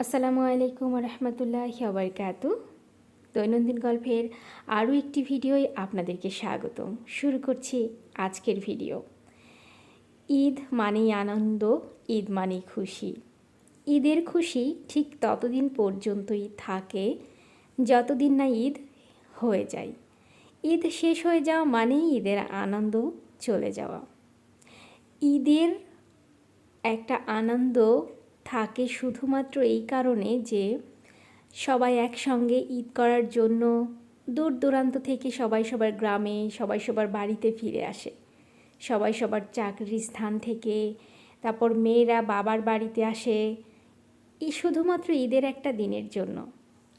আসসালামু আলাইকুম রহমতুল্লাহ বারকাতু দৈনন্দিন গল্পের আরও একটি ভিডিওয় আপনাদেরকে স্বাগতম। শুরু করছি আজকের ভিডিও। ঈদ মানেই আনন্দ, ঈদ মানেই খুশি। ঈদের খুশি ঠিক ততদিন পর্যন্তই থাকে যতদিন না ঈদ হয়ে যায়। ঈদ শেষ হয়ে যাওয়া মানেই ঈদের আনন্দ চলে যাওয়া। ঈদের একটা আনন্দ থাকে শুধুমাত্র এই কারণে যে সবাই একসঙ্গে ঈদ করার জন্য দূর দূরান্ত থেকে সবাই সবার গ্রামে, সবাই সবার বাড়িতে ফিরে আসে। সবাই সবার চাকরির স্থান থেকে, তারপর মেয়েরা বাবার বাড়িতে আসে। এই শুধুমাত্র ঈদের একটা দিনের জন্য।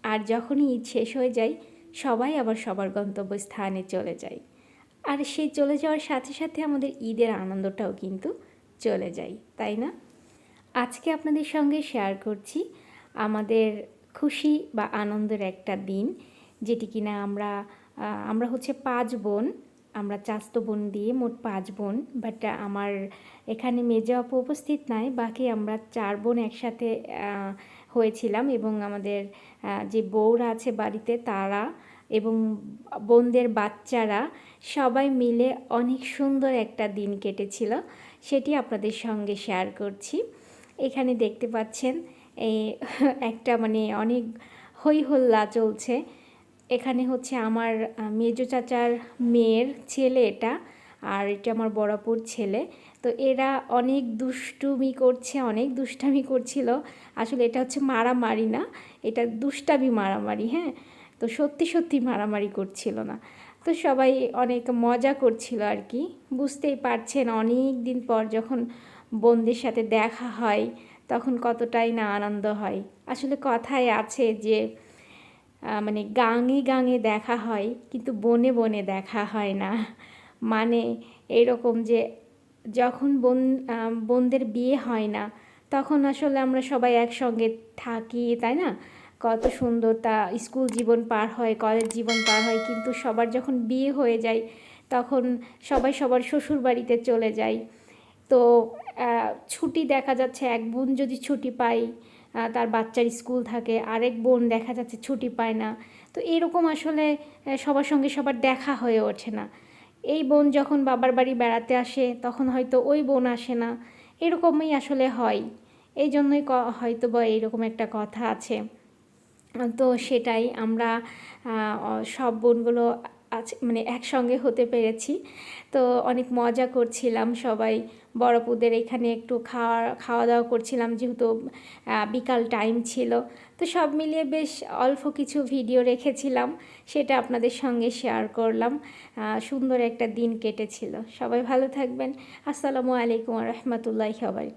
আর যখনই ঈদ শেষ হয়ে যায়, সবাই আবার সবার গন্তব্যস্থানে চলে যায়। আর সেই চলে যাওয়ার সাথে সাথে আমাদের ঈদের আনন্দটাও কিন্তু চলে যায়, তাই না? আজকে আপনাদের সঙ্গে শেয়ার করছি আমাদের খুশি বা আনন্দের একটা দিন, যেটি কিনা আমরা আমরা হচ্ছে পাঁচ বোন, আমরা চাস্তো বোন দিয়ে মোট পাঁচ বোন বাট আমার এখানে মেজে উপস্থিত নাই, বাকি আমরা চার বোন একসাথে হয়েছিলাম এবং আমাদের যে বউরা আছে বাড়িতে তারা এবং বোনদের বাচ্চারা সবাই মিলে অনেক সুন্দর একটা দিন কেটেছিল, সেটি আপনাদের সঙ্গে শেয়ার করছি। এখানে দেখতে পাচ্ছেন এই একটা মানে অনেক হই হল্লা চলছে। এখানে হচ্ছে আমার মেজো চাচার মেয়ের ছেলে এটা, আর এটা আমার বড়াপুর ছেলে। তো এরা অনেক দুষ্টুমি করছে, অনেক দুষ্টামি করছিল। আসলে এটা হচ্ছে মারামারি না, এটা দুষ্টামি মারামারি হ্যাঁ? তো সত্যি সত্যি মারামারি করছিল না। তো সবাই অনেক মজা করছিল আর কি। বুঝতেই পারছেন, অনেক দিন পর যখন বোনদের সাথে দেখা হয়, তখন কতটাই না আনন্দ হয়। আসলে কথায় আছে যে মানে গাঙে গাঙে দেখা হয়, কিন্তু বনে বনে দেখা হয় না। মানে এরকম যে, যখন বোন বোনদের বিয়ে হয় না, তখন আসলে আমরা সবাই একসঙ্গে থাকি, তাই না? কত সুন্দর তা স্কুল জীবন পার হয়, কলেজ জীবন পার হয়, কিন্তু সবার যখন বিয়ে হয়ে যায়, তখন সবাই সবার শ্বশুর বাড়িতে চলে যায়। তো ছুটি দেখা যাচ্ছে, এক বোন যদি ছুটি পাই তার বাচ্চার স্কুল থাকে, আরেক বোন দেখা যাচ্ছে ছুটি পায় না, তো এরকম আসলে সবার সঙ্গে সবার দেখা হয়ে ওঠে না। এই বোন যখন বাবার বাড়ি বেড়াতে আসে, তখন হয়তো ওই বোন আসে না, এরকমই আসলে হয়। এই জন্যই হয়তো বা এইরকম একটা কথা আছে। তো সেটাই আমরা সব বোনগুলো আছে মানে একসঙ্গে হতে পেরেছি। তো অনেক মজা করছিলাম সবাই। বড়পুদের এখানে একটু খাওয়া খাওয়া দাওয়া করছিলাম যেহেতু বিকাল টাইম ছিল। তো সব মিলিয়ে বেশ অল্প কিছু ভিডিও রেখেছিলাম। সেটা আপনাদের সঙ্গে শেয়ার করলাম। সুন্দর একটা দিন কেটেছিল। সবাই ভালো থাকবেন। আসসালামু আলাইকুম রহমতুল্লাহ খবরকার